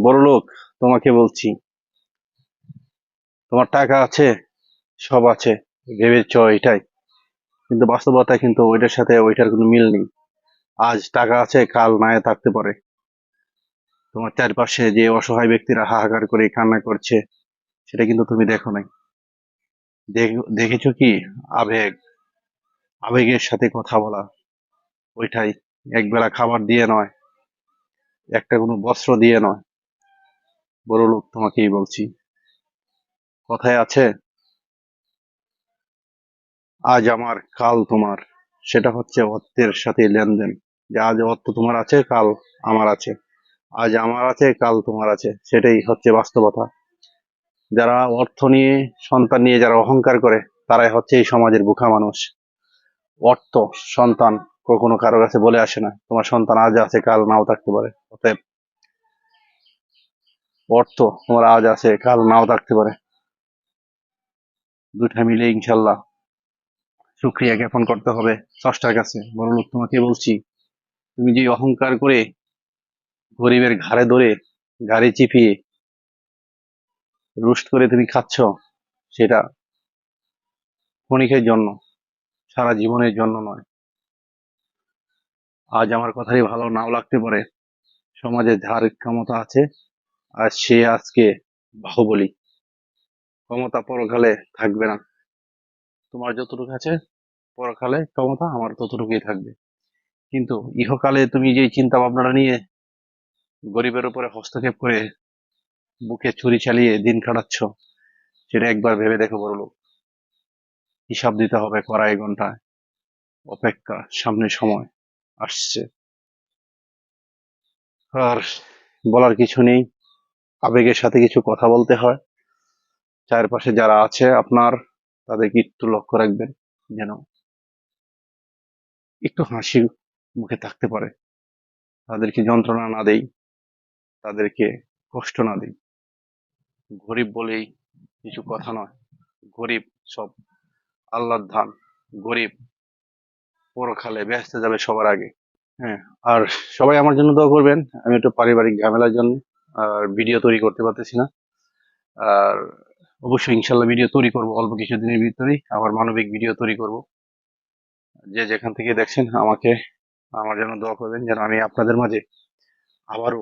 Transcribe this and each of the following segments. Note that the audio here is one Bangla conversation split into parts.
বড় লোক, তোমাকে বলছি। তোমার টাকা আছে, সব আছে, ভেবেছ এটাই। কিন্তু বাস্তবতা কিন্তু ওইটার সাথে ওইটার কোনো মিল নেই। আজ টাকা আছে, কাল নাই থাকতে পারে। তোমার চারপাশে যে অসহায় ব্যক্তিরা হাহাকার করে কান্না করছে, সেটা কিন্তু তুমি দেখো নাই। দেখ- দেখেছ কি? আবেগ। আবেগের সাথে কথা বলা। ওইটাই। একবেলা খাবার দিয়ে নয়। একটা কোনো বস্ত্র দিয়ে নয়। বড় লোক তোমাকেই বলছি। কথায় আছে, আজ আমার, কাল তোমার। সেটা হচ্ছে অর্থের সাথে লেনদেন। যে আজ অর্থ তোমার আছে, কাল আমার আছে। আজ আমার আছে, কাল তোমার আছে। সেটাই হচ্ছে বাস্তবতা। যারা অর্থ নিয়ে, সন্তান নিয়ে যারা অহংকার করে, তারাই হচ্ছে এই সমাজের বোকা মানুষ। অর্থ সন্তান কখনো কারও কাছে বলে আসে না, তোমার সন্তান আজ আছে, কাল নাও থাকতে পারে। অতএব অর্থ তোমার আজ আছে, কাল নাও থাকতে পারে। দুইটা মিলে ইনশাল্লাহ সুক্রিয়া জ্ঞাপন করতে হবে স্রষ্টার কাছে। বড় লোক তোমাকে বলছি, তুমি যে অহংকার করে গরিবের ঘাড়ে ধরে গাড়ি চিপিয়ে রুস্ট করে তুমি খাচ্ছ, সেটা ক্ষণিকের জন্য, সারা জীবনের জন্য নয়। আজ আমার কথাই ভালো নাও লাগতে পারে। সমাজে যার ক্ষমতা আছে আর সে আজকে বাহুবলী। ক্ষমতা পরকালে থাকবে না। তোমার যতটুকু আছে পরকালে ক্ষমতা আমার ততটুকুই থাকবে। কিন্তু ইহকালে তুমি যে চিন্তা ভাবনাটা নিয়ে গরিবের উপরে হস্তক্ষেপ করে বুকে ছুরি চালিয়ে দিন কাটাচ্ছ, সেটা একবার ভেবে দেখো বড় লোক। হিসাব দিতে হবে কড়াই ঘন্টায় অপেক্ষা সামনে সময় আসছে। আর বলার কিছু নেই। আবেগের সাথে কিছু কথা বলতে হয়। চারপাশে যারা আছে আপনার, তাদেরকে একটু লক্ষ্য রাখবেন যেন একটু হাসি মুখে থাকতে পারে। তাদেরকে যন্ত্রণা না দেই, তাদেরকে কষ্ট না দিই। গরিব বলেই কিছু কথা নয়। গরিব সব আল্লাহর ধান, গরিব পরখালে ব্যস্ত যাবে সবার আগে। হ্যাঁ আর সবাই আমার জন্য দোয়া করবেন। আমি একটু পারিবারিক ঝামেলার জন্য আর ভিডিও তৈরি করতে পারতেছি না। আর অবশ্যই ইনশাল্লাহ ভিডিও তৈরি করব অল্প কিছুদিনের ভিতরেই। আবার মানবিক ভিডিও তৈরি করব। যে যেখান থেকে দেখছেন আমাকে, আমার জন্য দোয়া করবেন যেন আমি আপনাদের মাঝে আবারও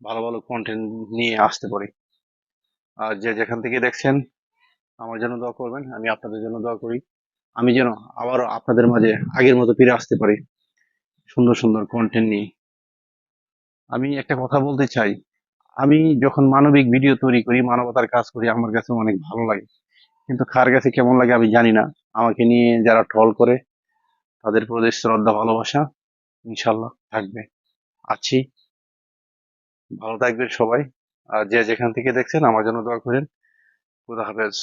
ভালো ভালো কন্টেন্ট নিয়ে আসতে পারি। আর যে যেখান থেকে দেখছেন আমার জন্য দোয়া করবেন, আমি আপনাদের জন্য দোয়া করি। আমি যেন আবারও আপনাদের মাঝে আগের মতো ফিরে আসতে পারি। সুন্দর সুন্দর কন্টেন্ট নিয়ে। আমি একটা কথা বলতে চাই। আমি যখন মানবিক ভিডিও তৈরি করি, মানবতার কাজ করি, আমার কাছে অনেক ভালো লাগে। কিন্তু কার কাছে কেমন লাগে আমি জানি না। আমাকে নিয়ে যারা ট্রল করে, তাদের প্রতি শ্রদ্ধা, ভালোবাসা ইনশাল্লাহ থাকবে। আছি। ভালো থাকবেন সবাই। আর যে যেখান থেকে দেখছেন, আমার জন্য দোয়া করেন। খুদা হাফেজ।